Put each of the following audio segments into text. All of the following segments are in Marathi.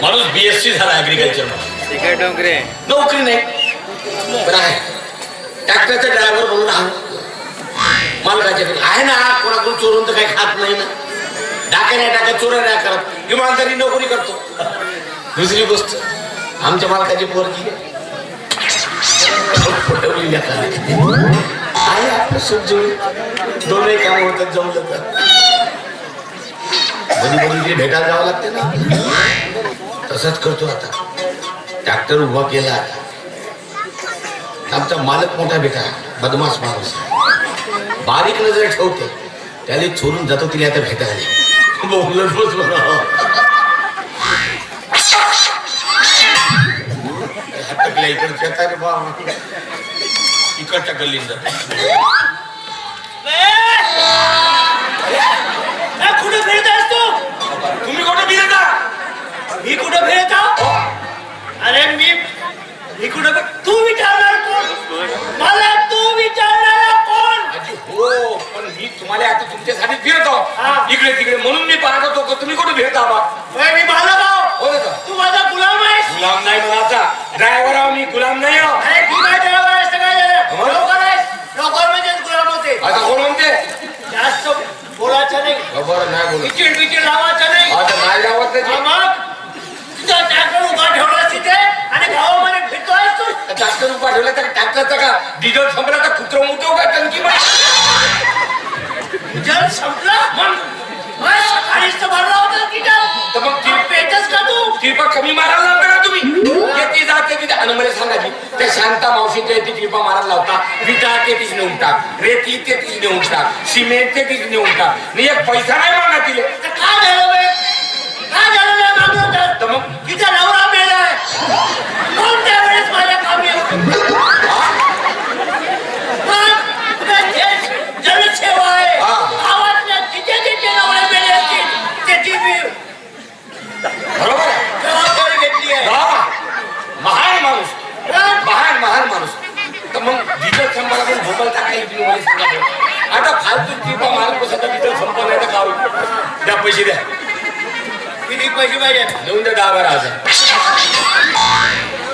माणूस बीएससी झाला ऍग्रिकल्चर काय डोंगरे नोकरी नाही. पण आहे. ट्रॅक्टरचा ड्रायव्हर म्हणून आहे मालकाच्या घरी आहे ना कोणाकडून चोरून तर काही खात नाही ना. डाक्या नाही टाकत चोऱ्या नाही करत. इमानदारी नोकरी करतो. दुसरी गोष्ट आमच्या मालकाची पोरगी फुटवली. आहे. आपलं सुखजुळी दोनही काम होतात जमलं तर. कधी कधी भेटायला जावं लागते ना तसंच करतो आता. ट्रॅक्टर उभा केला. आमचा मालक मोठा बेटा बदमाश माणूस बारीक नजर ठेवते. त्याला चोरून जातो तिला आता भेटायला. बोलत बस म्हणा. इकडच्या रे बा. इकडच्या गल्लीत जात. कुठे तुम्ही कुठे फिरता? मी कुठं फिरत? आहो? अरे मी मी कुठं तू विचारणार कोण? मला तू विचारणार कोण? हो पण मी तुम्हाला आता तुमच्यासाठी फिरत. हा. आहो इकडे तिकडे म्हणून मी पाहत होतो का तुम्ही कुठे फिरता बा? मी आहो हो ना तू माझा गुलाम आहेस. गुलाम नाही म्हणाचा ड्रायव्हर आहो मी गुलाम नाही आहो अरे ठीक आहे ड्रायव्हर आहेस तर काय झालं हो. नोकर आहेस नोकर म्हणजेच गुलाम होते आता कोण म्हणते जास्त बोलायचं नाही. बरं नाही बोलत. विचिड विचिड लावायचं नाही. आता नाही लावत हा नाही मग? तुझा ट्रॅक्टर उभा ठेवला तिथे आणि गावामध्ये फिरतोयस तू. जास्त रुपया ठेवला तर टाकतात का? डिझेल संपला तर कुत्र मुतो का टंकी जल संपला? मग? मग सकाळीच तर भरला होता की तर मग ती- पेटच का तू किरपा कमी मारायला लावता का तुम्ही येते जाते तिथे आणि मला सांगा की त्या शांता मावशीच्या येते किरपा मारायला लावता. विटा ते तीच नेऊन टाक. रेती ते तीच नेऊन टाक. सिमेंट ते तीच नेऊन टाक. आणि एक पैसा नाही मागा तिले. काय झालं बे? काय झालं नाही तर मग? तिचा नवरा मेलाय कोण त्यावेळेस माझ्या कामी येतो? मग तुझा देश जनसेवा आहे हा. गावातल्या जिथे जिथे नवरे मेले असतील त्याची मी बरोबर आहे जबाबदारी घेतली आहे वा. महान माणूस पण महान महान माणूस तर मग डिझेल संपाला पण भोपाल टाकायला तुम्ही मला सांगा बरं. आता फालतू किरपा मारत बसत डिझेल संपा नाही तर गाव द्या पैसे द्या किती पैसे पाहिजे? देऊन द्या दहा बारा हजार.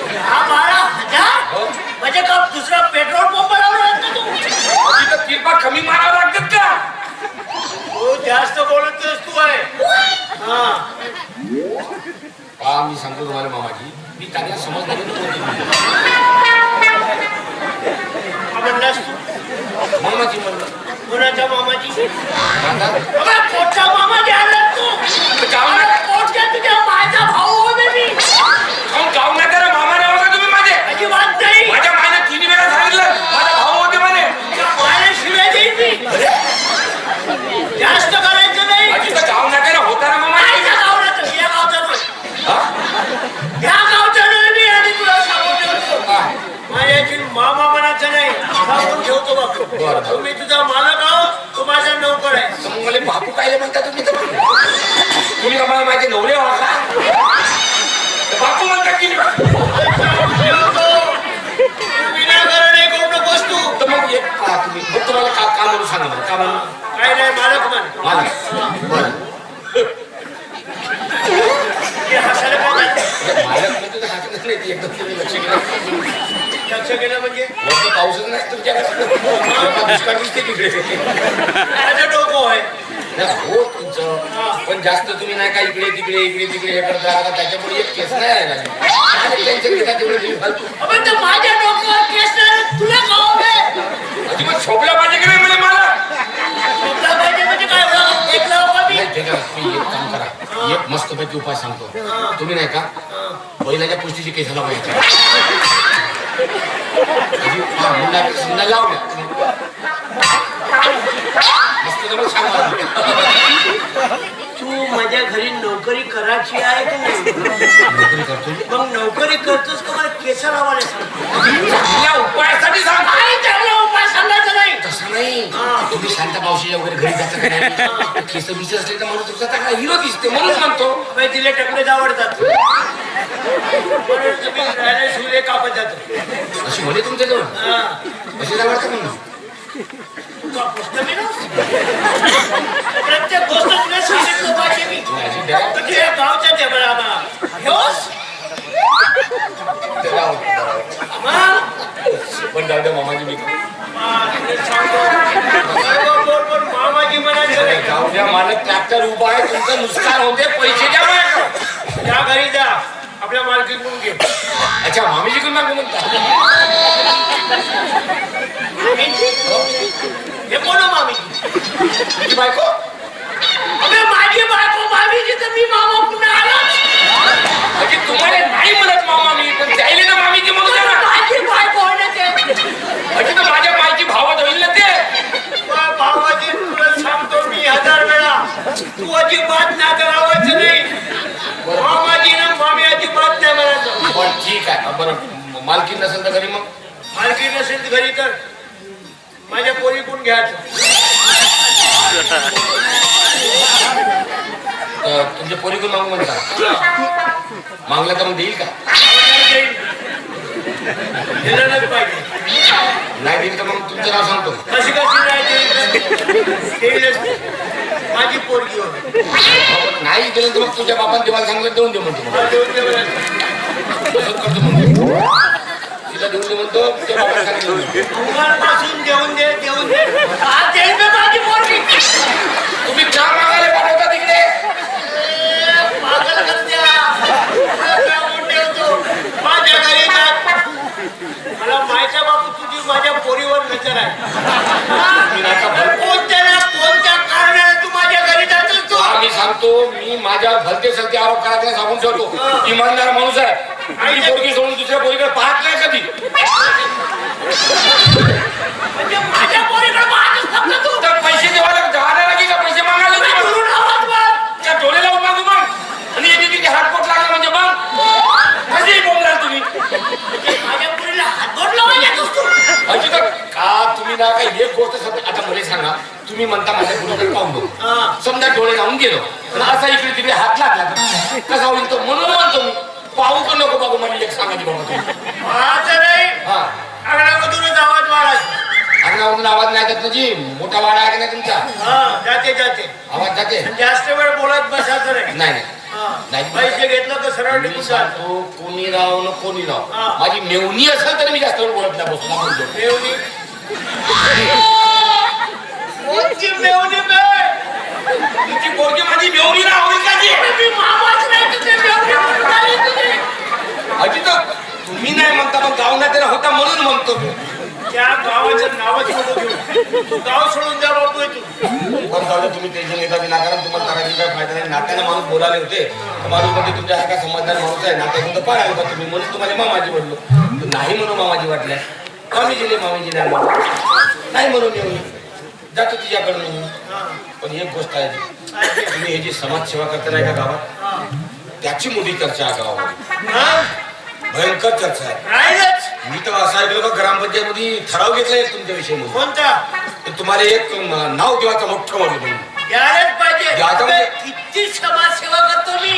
दहा बारा हजार? हो. म्हणजे का दुसरा पेट्रोल पंप लावला आहे का तू? तिथं किरपा कमी मारावं लागतात का? तू जास्त बोलत तू आहे. हा. मी सांगतो तुम्हाला मामाजी मी समजदारी का म्हणलास तू? मामाजी म्हणलं. कोणाच्या पोटचा मामा घ्यायला तू गाव अरे, नका पोटच्या तुझ्या माझा भाऊ होते मी अहो, गाव नका रे मामा नाव का तुम्ही माझे अजिबात नाही माझ्या मायने तीन वेळा सांगितलं माझा भाऊ होते म्हणे मला शिव्या देईन मी जास्त करायचं नाही माझी तर गाव नका रे होता ना मामा माझ्या गावचं या गावचं नाही हा? या गावचं नाही मी आधी तुला सांगून ठेवतो काय? माझ्याची मामा मनाचं नाही सांगून ठेवतो बरं. बघ तुम्ही तुझा मालक आहो तू माझा नोकर आहे तर मग मला बापू काय म्हणता तुम्ही तर तुम्ही का मला माझे नवरे आहात का तर बापू म्हणता की ठेवतो. तू विनाकारण हे करू नकोस तू तर मग एक पहा तुम्ही मग तुम्हाला का का म्हणून सांगा बरं का म्हणून काय नाही मालक म्हण मला बरं हे हसायला काय झालं? मालक म्हणजे तर हातच नाही ती एकदम तुम्ही लक्ष केलं लक्ष केलं म्हणजे वरती पाऊसच नाही तुमच्याकडे दुष्काळ दिसते तिकडे माझं डोकं आहे नाही, हो तुमचं. पण जास्त तुम्ही नाही का इकडे तिकडे इकडे तिकडे हे करत राहता त्याच्यामुळे एक केस नाही आहे ना. तेवढं तुम्ही फालतू माझ्या डोक्यावर केस नाही तुला खाऊ बे अजिबात शोभला पाहिजे की नाही म्हणजे मला? तुला पाहिजे म्हणजे काय एवढा एक लाव का मी? नाही ठीक आहे तुम्ही एक काम करा. एक मस्त पैकी उपाय सांगतो. तुम्ही नाही का बैलाच्या पुष्टीची केसाला पाहिजे लावल्या जवळ सांगा तू माझ्या घरी नोकरी करायची आहे की नाही? नोकरी करतो मग नोकरी करतोस का मला केस लावायला सांग. या उपायासाठी सांग. काय चांगला उपाय सांगायचा नाही. तसं नाही. तुम्ही शांता मावशीच्या वगैरे घरी जाता केस बिस असले तर म्हणून तुमचा चांगला हिरो दिसते म्हणून म्हणतो. बाई तिला टकलेच आवडतात सूर्य कापत जातो. अशी म्हणे तुमच्या जवळ कशी जवळ म्हणून मामाजी मामाजी म्हणायचं जाऊ द्या ट्रॅक्टर उभा आहे तुमचं नुकसान होते पैसे द्या घरी द्या आपल्या मालकीकडून घे. अच्छा मामीजीकडून मागू म्हणता हे कोण मामी? तुझी बायको? अबे माझी बायको मामीची तर मी मामा पुन्हा आला. म्हणजे तुम्हाला नाही म्हणत मामा मी पण जायले ना मामीची म्हणू द्या ना माझी बायको होण्याचे म्हणजे तर माझ्या मायची भावत होईल ना ते. भावाची तुला सांगतो मी हजार वेळा. तू अजिबात ना करावायचं नाही. बरं मालकी नसेल तर घरी मग? मालकी नसेल घरी तर माझ्या पोरी कोण घ्यायचं? तर तुमच्या पोरीकडून मागू म्हणता? मागलं तर मग देईल का? नाही देईल तर मग तुमचं नाव सांगतो. कशी कशी नाही माझी पोरगी नाही दिलं तर मग तुझ्या बापान देवाला सांगितलं देऊन दे म्हणतो मग. मला देऊन दे म्हणायचं. तसंच करतो मग तिला देऊन दे म्हणतो तुझ्या बापाला सांगितलं देऊन दे. उमरपासून देऊन दे देऊन दे आज देईल बे माझी पोरगी तुम्ही का मागायला पाठवता तिकडे सलते आरोप करायला सांगून ठेवतो. इमानदार माणूस आहे. आणि पोरगी सोडून दुसऱ्या पोरीकडे पाहत नाही कधी म्हणजे माझ्या पोरीकडे पाहतोस फक्त तू तर पैसे देवाला जायला लागेल का पैसे मागायला लागेल का? दुरून आवाज मार. त्या डोळे लावून मागू मग आणि येते तिथे हातपोट लागला म्हणजे मग कधी बोलणार तुम्ही माझ्या पोरीला हात बोट लावायला येतोस तू अजिबात का तुम्ही ना काही एक गोष्ट सत्य आता मला सांगा तुम्ही म्हणता माझ्या गुरुकडे पाहून बघू. समजा डोळे लावून गेलो आणि असा इकडे तिकडे हात लागला कसा होईल तो म्हणून म्हणतो मी. पाहू का नको बाबू मला एक सांगा बाबा अंगणामधूनच आवाज मारायचा अंगणामधून आवाज नाही येत ना जी मोठा वाडा आहे का नाही तुमचा? हा जाते जाते. आवाज जाते? जास्त वेळ बोलत बसायचं नाही नाही. नाही. पैसे घेतलं तर सरळ निघून कोणी राव न कोणी राव. माझी मेवणी असेल तर मी जास्त वेळ बोलत नाही म्हणतो मेवणी. तुम्ही. नाही म्हणता मग गाव नाही त्याला होता म्हणून म्हणतो. मी त्या गावाचं नावच गाव सोडून जा बापू तू पण जाऊ तुम्ही टेन्शन घेता विनाकारण तुम्हाला करायची काय फायदा नाही. नात्याने माणूस बोलायले होते. माणूस म्हणजे तुमच्यासारखा समजदार माणूस आहे नात्यातून तर पाडायला होता तुम्ही. म्हणून तुम्हाला मामाजी म्हणलो. नाही म्हणून मामाजी वाटल्या. मामीजीले मामीजी नाही म्हणून नाही म्हणून येऊन. जातो तुझ्याकडून मी. हा. पण एक गोष्ट आहे. तुम्ही हे जी समाजसेवा करता नाही का गावात. त्याची मोठी चर्चा आहे गावामध्ये. हा? भयंकर चर्चा आहे. मी तर असं ऐकलं का ग्रामपंचायतमध्ये ठराव घेतलाय तुमच्याविषयी म्हणून कोणता? तर तुम्हाला एक नाव देवाचं मोठं म्हणलं तुम्ही म्हणजे- किती समाजसेवा करतो मी.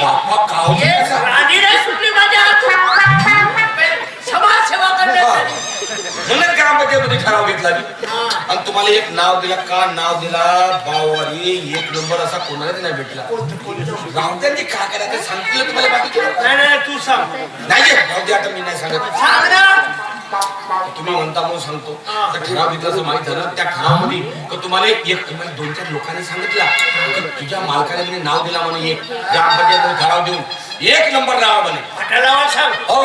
समाजसेवा करण्यासाठी म्हणून ग्रामपंचायतमध्ये ठराव घेतला मी. आणि तुम्हाला एक नाव दिला का नाव दिला? बावारी एक नंबर असा कोणालाच नाही भेटला. गावत्यांनी काय करायचं सांगितलं तुम्हाला बाकी नाही नाही तू सांग. नाही जाऊ दे आता मी नाही सांगत. सांग ना. तुम्ही म्हणता म्हणून सांगतो. तर ठराव घेतल्याचं माहीत झालं. त्या ठरावामध्ये तर तुम्हाला एक एक तुम्हाला दोन चार लोकांनी सांगितलं की तुझ्या मालकाने म्हणे नाव दिला म्हणे एक. ग्रामपंचायत ठराव देऊन. एक नंबर नाव म्हणे. सांग. हो.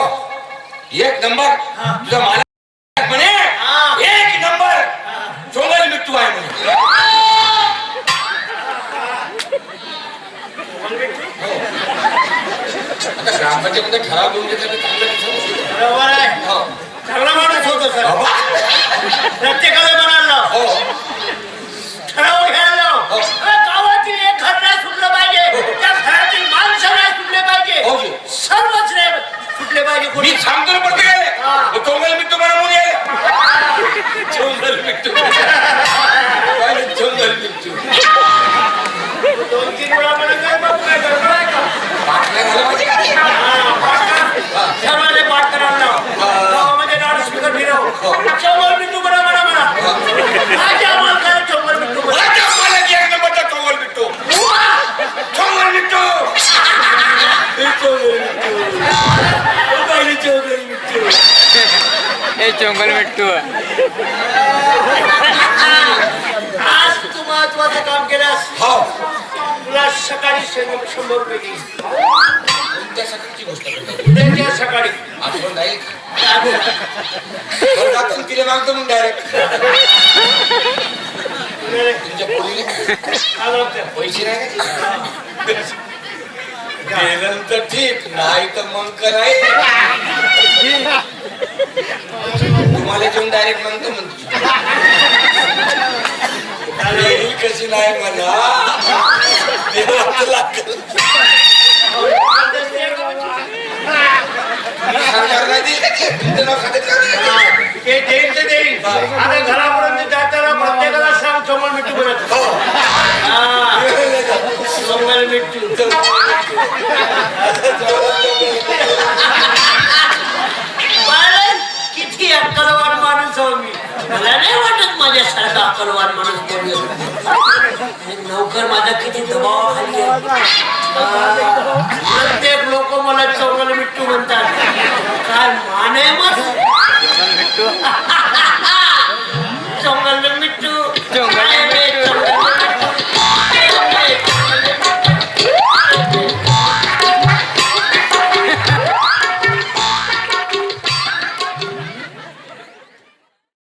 एक नंबर. हा. तुझा मालक म्हणे हा. एक नंबर चोंगल मिट्टू आहे म्हणे आता ग्रामपंचायतमध्ये ठराव देऊन घेतला बरोबर आहे हो चांगला माणूस होतो सर बाबा. प्रत्येकाला म्हणायला लाव. हो ठराव घ्यायला. हो. गावातील एक घर नाही सुटलं पाहिजे त्या घरातील माणसं नाही सुटले पाहिजे हो. सर्वच नाही सुटले पाहिजे कोणी मी सांगतो ना प्रत्येकाला हा. चोंगल मिट्टू म्हणा मुली चोंगल मिट्टू काय चोंगल मिट्टू दोन तीन वेळा म्हणत आहे, बाबू काय गडबड आहे का? पाठ नाही झालं पाहिजे का ते? हा, पाठ कर. सर्वांनी पाठ करायला लाव. हा. गावामध्ये लाऊडस्पीकर फिरव. हो. शंभर मिनिटं म्हणा, म्हणा, म्हणा. माझ्या मालकाला शंभर मिनिटं म्हणा. मला त्या मालक एक नंबरचा चोंगल मिट्टू चोंगल मिट्टू हे मिट्टू आज तू महत्वाचं काम केलंस. हो. तुला शं- शंभर रुपये घेईन कोणत्या सकाळची गोष्ट करतो उद्याच्या सकाळी. आठवण राहील तिला मागतो मग डायरेक्ट तुमच्या पोरीने पैसे नाही का? दिलं तर ठीक नाही तर मग कराय तुम्हाला जेवण डायरेक्ट म्हणतो म्हणतो कशी नाही मला सांगितलं आता घरापर्यंत नाही वाटत माझ्यासारखा अकलवान माणूस कोणी. नौकर माझा किती दबाव खाली प्रत्येक लोक मला चौकाला मिट्टू म्हणतात. काय मान आहे मग?